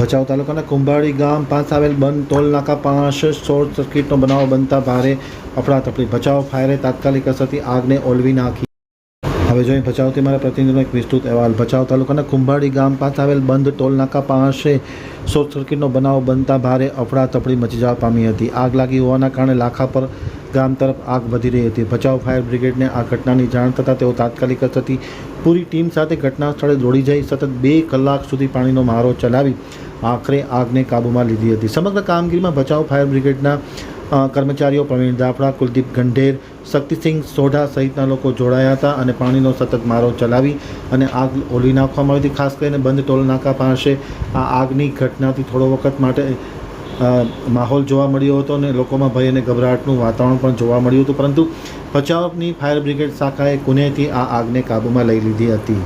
ભચાઉ તાલુકાના કુંભાળી ગામ પાસે આવેલ બંધ ટોલ નાકા પાસે શોર્ટ સર્કિટનો બનાવ બનતા ભારે અફડાતફડી ભચાઉ ફાયરે તાત્કાલિક અસરથી આગને ઓલવી નાખી. હવે જોઈએ ભચાઉથી મારા પ્રતિનિધિનો એક વિસ્તૃત અહેવાલ. ભચાઉ તાલુકાના કુંભાળી ગામ પાસે આવેલ બંધ ટોલ નાકા પાસે શોર્ટ સર્કિટનો બનાવ બનતા ભારે અફડાતફડી મચી જવા પામી હતી. આગ લાગી હોવાના કારણે લાખા પર ગામ તરફ આગ વધી રહી હતી. ભચાઉ ફાયર બ્રિગેડને આ ઘટનાની જાણ થતાં તેઓ તાત્કાલિક અસરથી પૂરી ટીમ સાથે ઘટના સ્થળે દોડી જઈ સતત બે કલાક સુધી પાણીનો મારો ચલાવી આખરે આગને કાબૂમાં લીધી હતી. સમગ્ર કામગીરીમાં ભચાઉ ફાયર બ્રિગેડના કર્મચારીઓ પ્રવીણ દાફડા કુલદીપ ગંઢેર, શક્તિસિંહ સોઢા સહિતના લોકો જોડાયા હતા અને પાણીનો સતત મારો ચલાવી અને આગ ઓલી નાખવામાં આવી હતી. ખાસ કરીને બંધ ટોલ નાકા પાસે આ આગની ઘટનાથી થોડો વખત માટે માહોલ જોવા મળ્યો હતો અને લોકોમાં ભય અને ગભરાટનું વાતાવરણ પણ જોવા મળ્યું હતું. પરંતુ ભચાઉની ફાયર બ્રિગેડ શાખાએ કુનેથી આ આગને કાબૂમાં લઈ લીધી હતી.